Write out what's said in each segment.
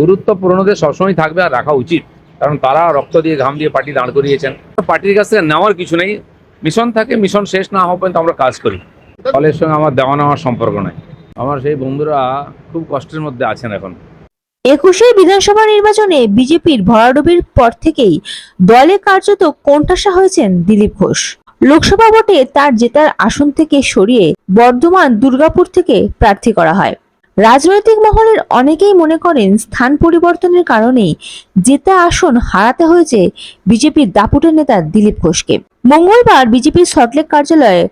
গুরুত্ব পুরনোদের সবসময় থাকবে আর রাখা উচিত। কারণ তারা রক্ত দিয়ে, ঘাম দিয়ে পার্টি দাঁড় করিয়েছেন। পার্টির কাছ থেকে নেওয়ার কিছু নেই। মিশন থাকে, মিশন শেষ না হওয়া পর্যন্ত আমরা কাজ করি। দলের সঙ্গে আমার দেওয়া নেওয়ার সম্পর্ক নাই। আমার সেই বন্ধুরা খুব কষ্টের মধ্যে আছেন এখন। একুশে বিধানসভা নির্বাচনে বিজেপির ভরাডুবির পর থেকেই দলে কার্যত কোণঠাসা হয়েছেন দিলীপ ঘোষ। লোকসভা ভোটে তার জেতার আসন থেকে সরিয়ে বর্ধমান, দুর্গাপুর থেকে প্রার্থী করা হয়। রাজনৈতিক মহলের অনেকেই মনে করেন স্থান পরিবর্তনের কারণেই জেতা আসন হারাতে হয়েছে বিজেপির দাপুটের নেতা দিলীপ ঘোষকে। মঙ্গলবার বিজেপির সল্টলেক কার্যালয়ে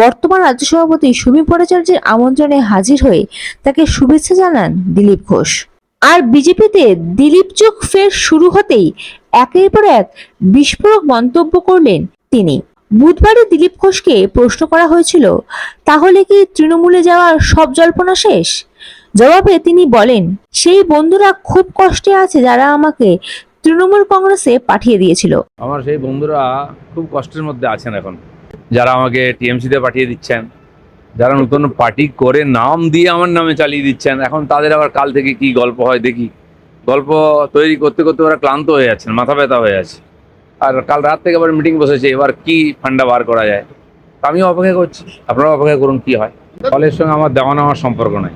বর্তমান রাজ্য সভাপতি সুমি ভট্টাচার্যের আমন্ত্রণে হাজির হয়ে তাকে শুভেচ্ছা জানান দিলীপ ঘোষ। আর বিজেপিতে দিলীপ চোখ ফের শুরু হতেই একের পর এক বিস্ফোরক মন্তব্য করলেন তিনি। বুধবারে দিলীপ ঘোষকে প্রশ্ন করা হয়েছিল, তাহলে কি তৃণমূলে যাওয়ার সব জল্পনা শেষ? জবাবে তিনি বলেন, সেই বন্ধুরা খুব কষ্টে আছে যারা আমাকে তৃণমূল কংগ্রেসে পাঠিয়ে দিয়েছিল। আমার সেই বন্ধুরা খুব কষ্টের মধ্যে আছেন এখন। যারা আমাকে টিএমসিতে পাঠিয়ে দিচ্ছেন, যারা নতুন পার্টি করে নাম দিয়ে আমার নামে চালিয়ে দিচ্ছেন, এখন তাদের আবার কাল থেকে কি গল্প হয় দেখি। গল্প তৈরি করতে করতে ওরা ক্লান্ত হয়ে যাচ্ছেন, মাথা ব্যথা হয়ে আছে। আর কাল রাত থেকে আবার মিটিং বসেছে, এবার কি ফান্ডা বার করা যায়? আমিও অপেক্ষা করছি, আপনারাও অপেক্ষা করুন কি হয়। দলের সঙ্গে আমার দেওয়া নেওয়ার সম্পর্ক নাই।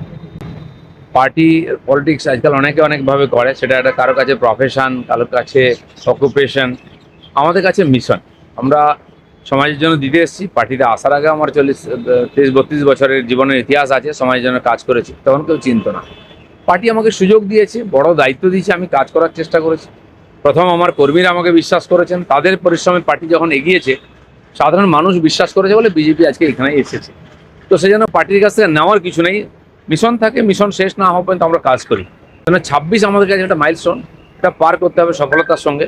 পার্টি পলিটিক্স আজকাল অনেকে অনেকভাবে করে, সেটা একটা কারও কাছে প্রফেশন কারও কাছে অকুপেশন আমাদের কাছে মিশন আমরা সমাজের জন্য দিতে এসেছি, পার্টিতে আসার আগে আমার চল্লিশ তিরিশ বত্রিশ বছরের জীবনের ইতিহাস আছে, সমাজের জন্য কাজ করেছি, তখন কেউ চিনত না। পার্টি আমাকে সুযোগ দিয়েছে, বড় দায়িত্ব দিয়েছে, আমি কাজ করার চেষ্টা করেছি। প্রথম আমার কর্মীরা আমাকে বিশ্বাস করেছেন, তাদের পরিশ্রমে পার্টি যখন এগিয়েছে, সাধারণ মানুষ বিশ্বাস করেছে বলে বিজেপি আজকে এখানে এসেছে। তো সেই জন্য পার্টির কাছ থেকে নেওয়ার কিছু নেই মিশন থাকে, মিশন শেষ না হওয়া পর্যন্ত আমরা কাজ করি। কেন ছাব্বিশ আমাদের কাছে একটা মাইলস্টোন এটা পার করতে হবে সফলতার সঙ্গে।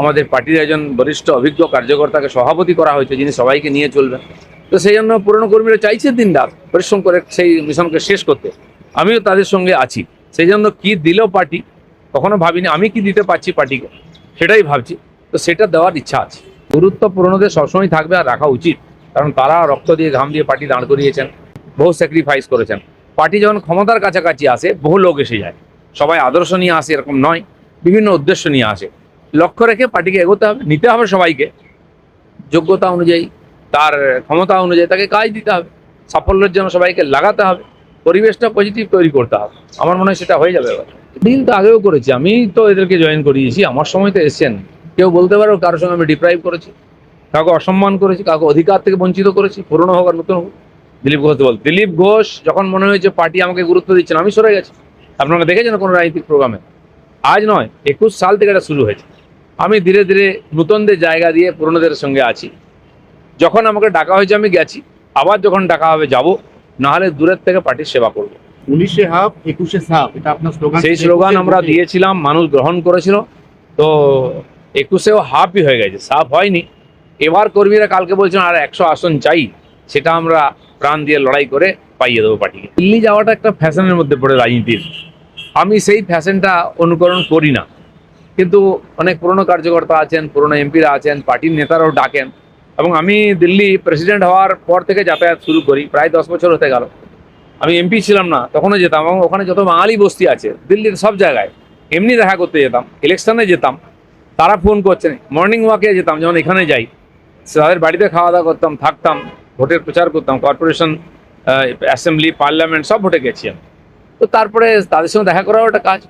আমাদের পার্টির একজন বরিষ্ঠ, অভিজ্ঞ কার্যকর্তাকে সভাপতি করা হয়েছে, যিনি সবাইকে নিয়ে চলবেন। তো সেই জন্য পুরনো কর্মীরা চাইছে দিন রাত পরিশ্রম করে সেই মিশনকে শেষ করতে। আমিও তাদের সঙ্গে আছি। সেই জন্য কী দিল পার্টি, কখনো ভাবিনি। আমি কি দিতে পারছি পার্টিকে, সেটাই ভাবছি। তো সেটা দেওয়ার ইচ্ছা আছে। গুরুত্ব পুরনোদের সবসময় থাকবে আর রাখা উচিত। কারণ তারা রক্ত দিয়ে, ঘাম দিয়ে পার্টি দাঁড় করিয়েছেন, বহু স্যাক্রিফাইস করেছেন। পার্টি যখন ক্ষমতার কাছাকাছি আসে, বহু লোক এসে যায়। সবাই আদর্শ নিয়ে আসে, এরকম নয়। বিভিন্ন উদ্দেশ্য নিয়ে আসে। লক্ষ্য রেখে পার্টিকে এগোতে হবে, নিতে হবে সবাইকে। যোগ্যতা অনুযায়ী, তার ক্ষমতা অনুযায়ী তাকে কাজ দিতে হবে। সাফল্যের জন্য সবাইকে লাগাতে হবে। পরিবেশটা পজিটিভ তৈরি করতে হবে। আমার মনে হয় সেটা হয়ে যাবে এবার। ডিল তো আগেও করেছি। আমি তো এদেরকে জয়েন করিয়েছি। আমার সময় তো এসছেন কেউ বলতে পারো কারোর সঙ্গে আমি ডিপ্রাইভ করেছি। কাউকে অসম্মান করেছি, কাউকে অধিকার থেকে বঞ্চিত করেছি, পুরনো হোক আর নতুন হোক। দিলীপ ঘোষ বল দিলীপ ঘোষ যখন মনে হয়েছে পার্টি আমাকে গুরুত্ব দিচ্ছে না আমি সরে গেছি। আপনারা দেখেছেন কোনো রাজনৈতিক প্রোগ্রামে? আজ নয় একুশ সাল থেকে এটা শুরু হয়েছে। আমি ধীরে ধীরে নতুনদের জায়গা দিয়ে পুরনোদের সঙ্গে আছি। যখন আমাকে ডাকা হয়েছে আমি গেছি। আবার যখন ডাকা হবে যাব। নাহলে দূরের থেকে পার্টির সেবা করব। উনিশে হাফ একুশে সাপ এটা আপনার স্লোগান সেই স্লোগান আমরা দিয়েছিলাম মানুষ গ্রহণ করেছিল। তো একুশেও হাফই হয়ে গেছে সাফ হয়নি। এবার কর্মীরা কালকে বলছেন আর একশো আসন চাই। সেটা আমরা প্রাণ দিয়ে লড়াই করে পাইয়ে দেবো পার্টিকে। দিল্লি যাওয়াটা একটা ফ্যাশনের মধ্যে পড়ে রাজনীতির। আমি সেই ফ্যাশনটা অনুকরণ করি না। কিন্তু অনেক পুরনো কার্যকর্তা আছেন, পুরনো এমপিরা আছেন, পার্টির নেতারাও ডাকেন এবং আমি দিল্লি প্রেসিডেন্ট হওয়ার পর থেকে যাতায়াত শুরু করি, প্রায় দশ বছর হতে গেল। আমি এমপি ছিলাম না, তখনও যেতাম এবং ওখানে যত বাঙালি বস্তি আছে, দিল্লির সব জায়গায় এমনি দেখা করতে যেতাম, ইলেকশনে যেতাম, তারা ফোন করছেন, মর্নিং ওয়াকে যেতাম যেমন এখানে যাই, তাদের বাড়িতে খাওয়া দাওয়া করতাম, থাকতাম। ভোটের প্রচার করতাম কর্পোরেশন অ্যাসেম্বলি পার্লামেন্ট সব ভোটে গেছি আমি। তো তারপরে তাদের সঙ্গে দেখা করার একটা কাজ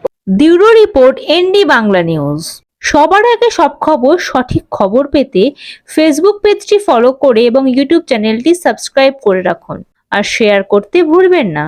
bureau report, N D Bangla news. সবার আগে সব খবর, সঠিক খবর পেতে ফেসবুক পেজটি ফলো করে এবং ইউটিউব চ্যানেলটি সাবস্ক্রাইব করে রাখুন। আর শেয়ার করতে ভুলবেন না।